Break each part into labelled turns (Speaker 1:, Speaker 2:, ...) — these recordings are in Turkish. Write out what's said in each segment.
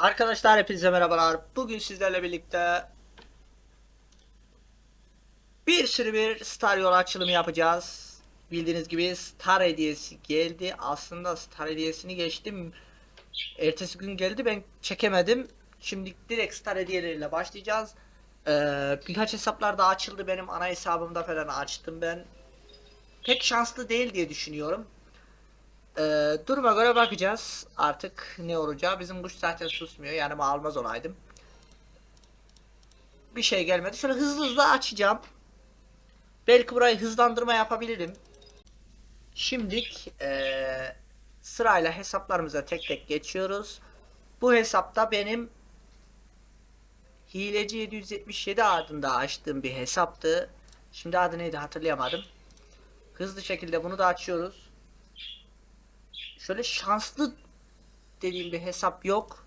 Speaker 1: Arkadaşlar hepinize merhabalar. Bugün sizlerle birlikte bir sürü bir Star yol açılımı yapacağız. Bildiğiniz gibi Star hediyesi geldi. Aslında Star hediyesini geçtim. Ertesi gün geldi ben çekemedim. Şimdi direkt Star hediyeleriyle başlayacağız. Ee, birkaç hesaplar da açıldı benim ana hesabımda falan açtım ben. Pek şanslı değil diye düşünüyorum. Ee, duruma göre bakacağız artık ne olacağı. Bizim kuş zaten susmuyor ben almaz olaydım. Bir şey gelmedi. Şöyle hızlı hızlı açacağım. Belki burayı hızlandırma yapabilirim. Şimdilik ee, sırayla hesaplarımıza tek tek geçiyoruz. Bu hesapta benim Hileci 777 adında açtığım bir hesaptı. Şimdi adı neydi hatırlayamadım. Hızlı şekilde bunu da açıyoruz şöyle şanslı dediğim bir hesap yok.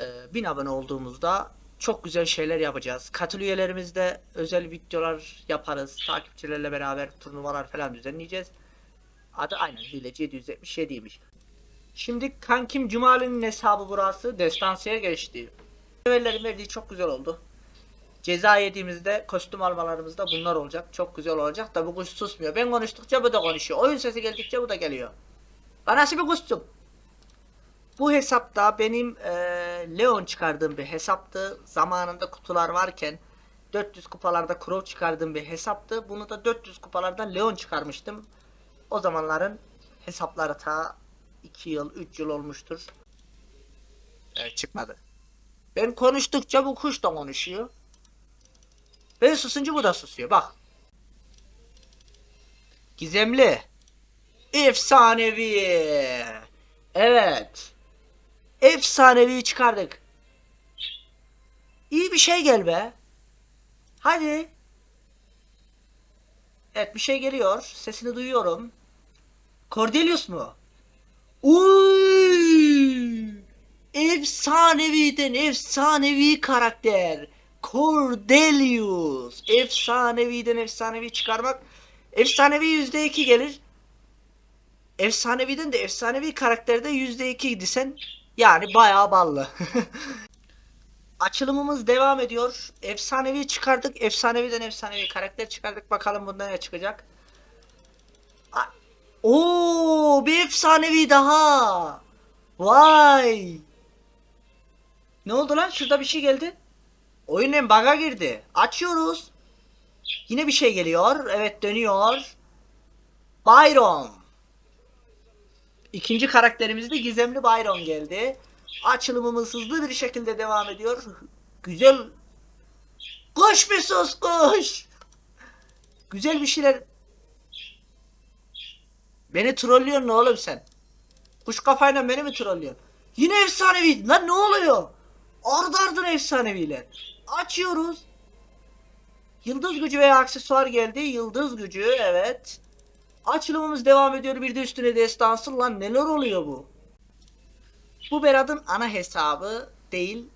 Speaker 1: Ee, 1000 abone olduğumuzda çok güzel şeyler yapacağız. Katıl üyelerimizde özel videolar yaparız. Takipçilerle beraber turnuvalar falan düzenleyeceğiz. Adı aynen Hileci 777'ymiş. Şimdi kankim Cumali'nin hesabı burası. Destansıya geçti. Levellerin verdiği çok güzel oldu. Ceza yediğimizde kostüm almalarımızda bunlar olacak. Çok güzel olacak da bu kuş susmuyor. Ben konuştukça bu da konuşuyor. Oyun sesi geldikçe bu da geliyor. Bana bir kostüm. Bu hesapta benim e, Leon çıkardığım bir hesaptı. Zamanında kutular varken 400 kupalarda Crow çıkardığım bir hesaptı. Bunu da 400 kupalarda Leon çıkarmıştım. O zamanların hesapları ta 2 yıl 3 yıl olmuştur. Evet çıkmadı. Ben konuştukça bu kuş da konuşuyor. Ben susunca bu da susuyor bak. Gizemli. Efsanevi. Evet. Efsanevi çıkardık. İyi bir şey gel be. Hadi. Evet bir şey geliyor. Sesini duyuyorum. Cordelius mu? Uy! Efsaneviden efsanevi karakter. Cordelius. Efsaneviden efsanevi çıkarmak. Efsanevi %2 gelir. Efsaneviden de efsanevi karakterde %2 desen yani bayağı ballı. Açılımımız devam ediyor. Efsanevi çıkardık. Efsaneviden efsanevi karakter çıkardık. Bakalım bunda ne çıkacak. Oo, bir efsanevi daha. Vay. Ne oldu lan? Şurada bir şey geldi. Oyun en bug'a girdi. Açıyoruz. Yine bir şey geliyor. Evet dönüyor. Byron. İkinci karakterimiz de Gizemli Byron geldi. Açılımımız hızlı bir şekilde devam ediyor. Güzel. Koş bir sus koş. Güzel bir şeyler. Beni trollüyorsun oğlum sen. Kuş kafayla beni mi trollüyorsun? Yine efsanevi. Lan ne oluyor? Ardı ardına efsaneviler. Açıyoruz. Yıldız gücü veya aksesuar geldi. Yıldız gücü evet. Açılımımız devam ediyor. Bir de üstüne destansı. Lan neler oluyor bu? Bu Berat'ın ana hesabı değil.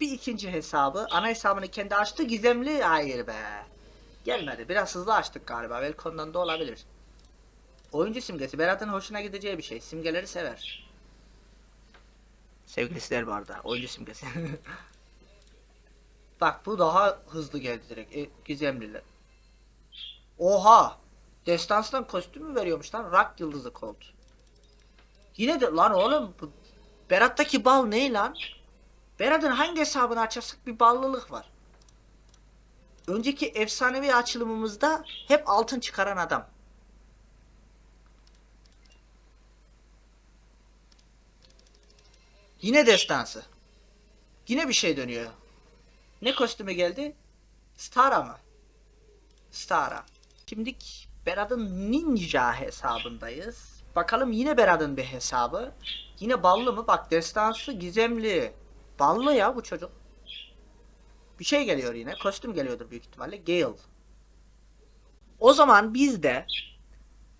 Speaker 1: Bir ikinci hesabı. Ana hesabını kendi açtı. Gizemli. Hayır be. Gelmedi. Biraz hızlı açtık galiba. Belki ondan da olabilir. Oyuncu simgesi. Berat'ın hoşuna gideceği bir şey. Simgeleri sever. Sevgilisi der bu arada. Oyuncu simgesi. Bak bu daha hızlı geldi direkt. E, gizemliler. Oha! Destanstan kostüm mü veriyormuş lan? Rock yıldızı Colt. Yine de lan oğlum bu Berat'taki bal ne lan? Berat'ın hangi hesabını açarsak bir ballılık var. Önceki efsanevi açılımımızda hep altın çıkaran adam. Yine destansı. Yine bir şey dönüyor. Ne kostümü geldi? Stara mı? Stara. Şimdi Berat'ın ninja hesabındayız. Bakalım yine Berat'ın bir hesabı. Yine ballı mı? Bak destansı gizemli. Ballı ya bu çocuk. Bir şey geliyor yine. Kostüm geliyordur büyük ihtimalle. Gale. O zaman biz de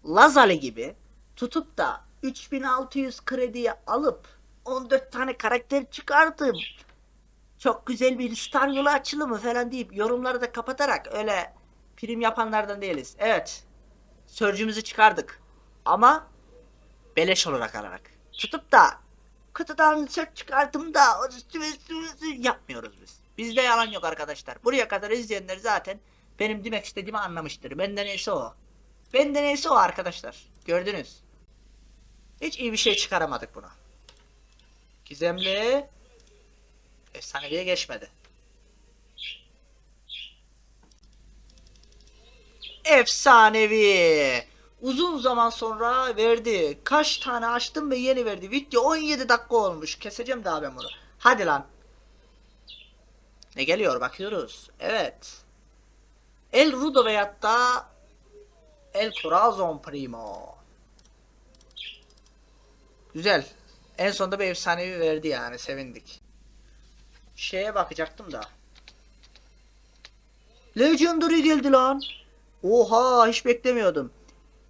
Speaker 1: Lazale gibi tutup da 3600 krediye alıp 14 tane karakter çıkartıp çok güzel bir star yolu açılımı falan deyip yorumları da kapatarak öyle prim yapanlardan değiliz. Evet. Sörcümüzü çıkardık. Ama beleş olarak alarak. Tutup da kutudan sırt çıkarttım da üstüme yapmıyoruz biz. Bizde yalan yok arkadaşlar. Buraya kadar izleyenler zaten benim demek istediğimi anlamıştır. Benden neyse o. Benden neyse o arkadaşlar. Gördünüz. Hiç iyi bir şey çıkaramadık buna. Gizemli. Efsaneviye geçmedi. Efsanevi. Uzun zaman sonra verdi. Kaç tane açtım ve yeni verdi. Video 17 dakika olmuş. Keseceğim daha ben bunu. Hadi lan. Ne geliyor bakıyoruz. Evet. El Rudo veyahut da El Corazon Primo. Güzel. En sonunda bir efsanevi verdi yani. Sevindik. Şeye bakacaktım da. Legendary geldi lan. Oha hiç beklemiyordum.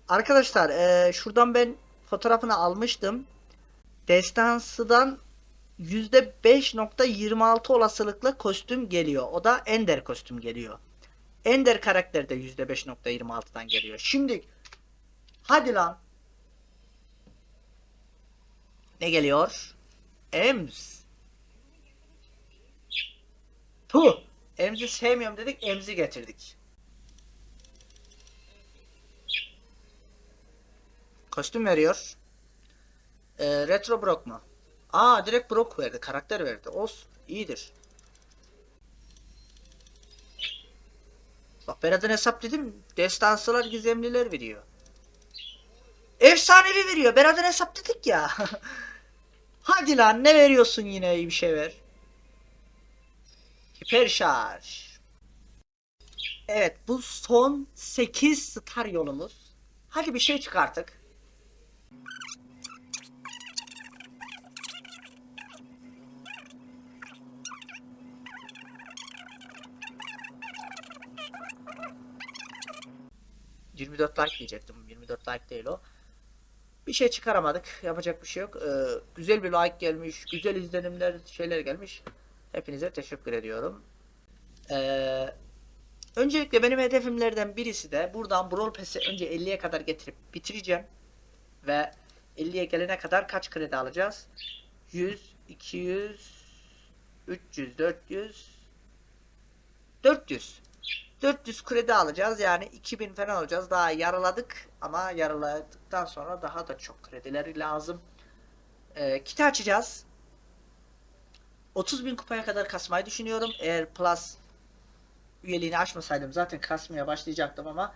Speaker 1: Arkadaşlar eee, şuradan ben fotoğrafını almıştım. Destansı'dan %5.26 olasılıkla kostüm geliyor. O da Ender kostüm geliyor. Ender karakter de %5.26'dan geliyor. Şimdi hadi lan. Ne geliyor? Ems. Puh. Emzi sevmiyorum dedik. Emzi getirdik. Kostüm veriyor. Ee, retro Brock mu? Aa direkt Brock verdi. Karakter verdi. Olsun. iyidir. Bak Berat'ın hesap dedim. Destansılar gizemliler veriyor. Efsanevi veriyor. Berat'ın hesap dedik ya. Hadi lan ne veriyorsun yine bir şey ver. Hiper şarj. Evet bu son 8 star yolumuz. Hadi bir şey çıkarttık. ...24 like diyecektim. 24 like değil o. Bir şey çıkaramadık. Yapacak bir şey yok. Ee, güzel bir like gelmiş. Güzel izlenimler, şeyler gelmiş. Hepinize teşekkür ediyorum. Ee, öncelikle benim hedefimlerden birisi de buradan Brawl Pass'i önce 50'ye kadar getirip bitireceğim. Ve 50'ye gelene kadar kaç kredi alacağız? 100, 200, 300, 400, 400. 400 kredi alacağız yani 2000 falan alacağız. Daha yaraladık ama yaraladıktan sonra daha da çok kredileri lazım. Ee, kiti açacağız. 30 bin kupaya kadar kasmayı düşünüyorum. Eğer Plus üyeliğini açmasaydım zaten kasmaya başlayacaktım ama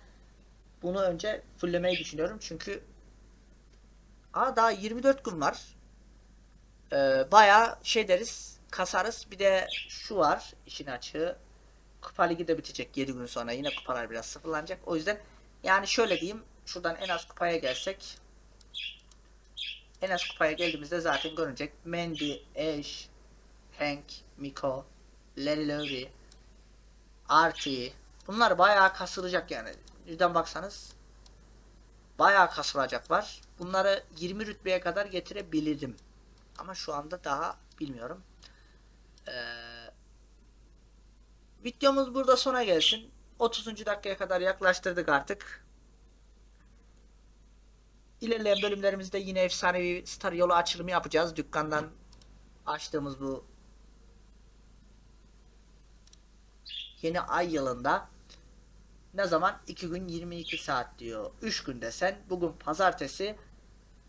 Speaker 1: bunu önce fulllemeyi düşünüyorum. Çünkü Aa daha 24 gün var. Ee, bayağı şey deriz kasarız. Bir de şu var işin açığı. Kupa ligi de bitecek 7 gün sonra. Yine kupalar biraz sıfırlanacak. O yüzden yani şöyle diyeyim. Şuradan en az kupaya gelsek en az kupaya geldiğimizde zaten görünecek. Mandy, Ash, Hank, Miko, Larry Lowry, Artie. Bunlar bayağı kasılacak yani. Birden baksanız bayağı kasılacaklar. Bunları 20 rütbeye kadar getirebilirim. Ama şu anda daha bilmiyorum. Ee, videomuz burada sona gelsin. 30. dakikaya kadar yaklaştırdık artık. İlerleyen bölümlerimizde yine efsanevi star yolu açılımı yapacağız. Dükkandan açtığımız bu yeni ay yılında ne zaman? 2 gün 22 saat diyor. 3 gün desen bugün pazartesi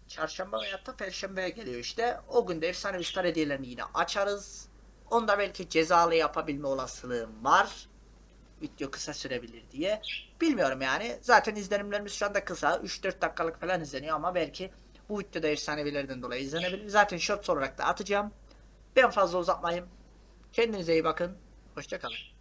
Speaker 1: çarşamba veya da perşembeye geliyor işte. O günde efsanevi star hediyelerini yine açarız. Onda belki cezalı yapabilme olasılığım var. Video kısa sürebilir diye. Bilmiyorum yani. Zaten izlenimlerimiz şu anda kısa. 3-4 dakikalık falan izleniyor ama belki bu videoda efsanevilerden dolayı izlenebilir. Zaten shorts olarak da atacağım. Ben fazla uzatmayayım. Kendinize iyi bakın. Hoşçakalın.